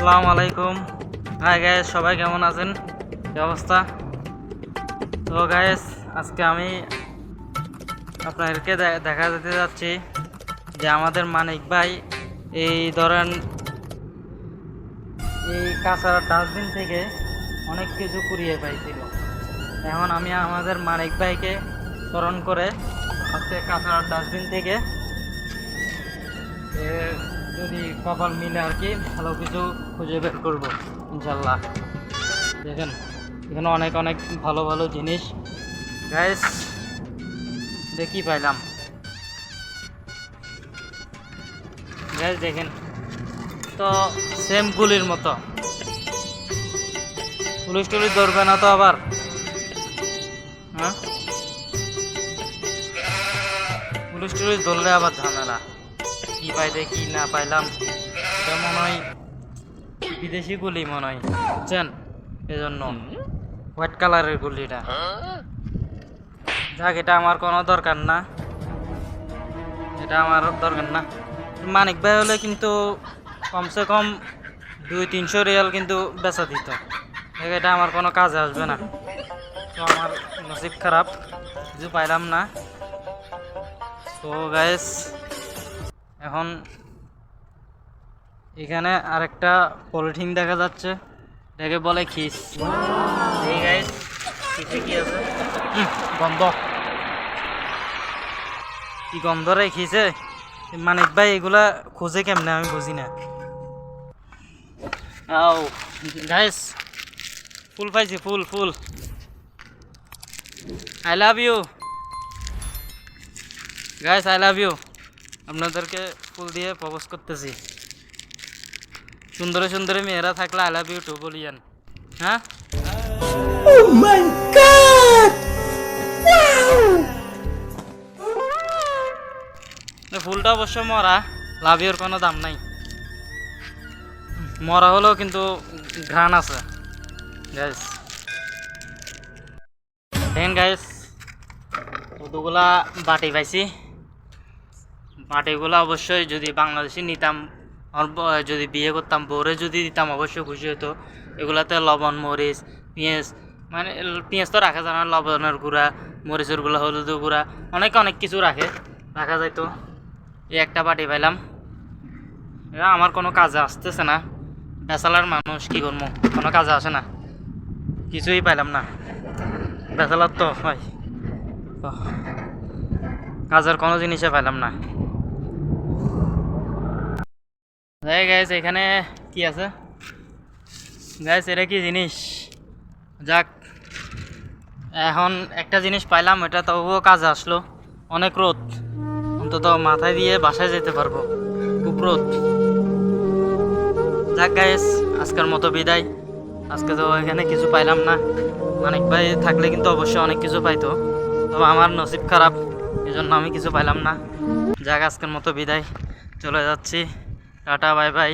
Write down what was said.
আসসালামু আলাইকুম। High guys সবাই কেমন আছেন? কি অবস্থা? তো গায়েস আজকে আমি আপনাদেরকে দেখা যেতে যাচ্ছি যে আমাদের মানিক ভাই এই ধরেন এই কাঁচা ডাস্টবিন থেকে অনেক কিছু কুড়িয়ে পাইছিল। এখন আমি আমাদের মানিক ভাইকে স্মরণ করে আজকে কাঁচা ডাস্টবিন থেকে যদি কপাল মিলে আর কি, ভালো কিছু খুঁজে বের করব, ইনশাল্লাহ। দেখেন, এখানে অনেক অনেক ভালো ভালো জিনিস। গ্যাস দেখি পাইলাম? গ্যাস দেখেন, তো সেম গুলির মতো। পুলিশ টুলিশ ধরবে না তো আবার? হ্যাঁ? পুলিশ টুলিশ ধরলে আবার ঝামেলা। কি পাইতে কি না পাইলাম এটা মনে হয় বিদেশি গুলি মনে হয় বুঝছেন? এজন্য। হোয়াইট কালারের গুলিটা যাক এটা আমার কোনো দরকার না। এটা আমার দরকার না। মানিক ভাই হলে কিন্তু কমসে কম দুই তিনশো রিয়াল কিন্তু বেচা দিত। এটা আমার কোনো কাজে আসবে না। তো আমার নসিব খারাপ কিছু পাইলাম না। তো গাইস এখন এখানে আরেকটা পলিথিন দেখা যাচ্ছে। এটাকে বলে খিস। গন্ধ। কি গন্ধ রে খিসে? মানিক ভাই, এগুলা খুঁজে কেমনে? আমি বুঝি না। গাইস ফুল পাইছি, ফুল ফুল। I love you guys I love you আপনাদেরকে ফুল দিয়ে প্রপোজ করতেছি। সুন্দরে সুন্দরে মেয়েরা থাকলে আই লাভ ইউ টু বলিয়েন। হ্যাঁ? ফুলটা অবশ্য মরা লাভ ইউর কোনো দাম নাই। মরা হলেও কিন্তু ঘ্রাণ আছে। গাইস দেখেন গাইস কতগুলা বাটি পাইছি। বাটিগুলো অবশ্যই যদি বাংলাদেশি নিতাম যদি বিয়ে করতাম বোরে যদি দিতাম, অবশ্যই খুশি হতো। এগুলাতে লবণ, মরিচ, পেঁয়াজ মানে পেঁয়াজ তো রাখা যায় না, লবণের গুঁড়া, মরিচের গুঁড়া, হলুদের গুঁড়া, অনেক অনেক কিছু রাখে, রাখা যায় তো। এই একটা বাটি পাইলাম। এরা আমার কোনো কাজে আসতেছে না। বেসালার মানুষ কি করব কোনো কাজে আসে না। কিছুই পাইলাম না। বেসালার তো হয়। কাজের কোনো জিনিসে পাইলাম না। যাই গাইস এখানে কি আছে? গাইস এটা কি জিনিস? যাক, এখন একটা জিনিস পাইলাম, এটা তবুও কাজে আসলো। অনেক রোদ। অন্তত মাথায় দিয়ে বাসায় যেতে পারব। খুব রোদ। যাক গাইস আজকের মতো বিদায়। আজকে তো এখানে কিছু পাইলাম না। অনেক ভাই থাকলে কিন্তু অবশ্যই অনেক কিছু পাইতো। তবে আমার নসিব খারাপ এই জন্য আমি কিছু পাইলাম না। যাক, আজকের মতো বিদায়। চলে যাচ্ছি। Tata bye bye.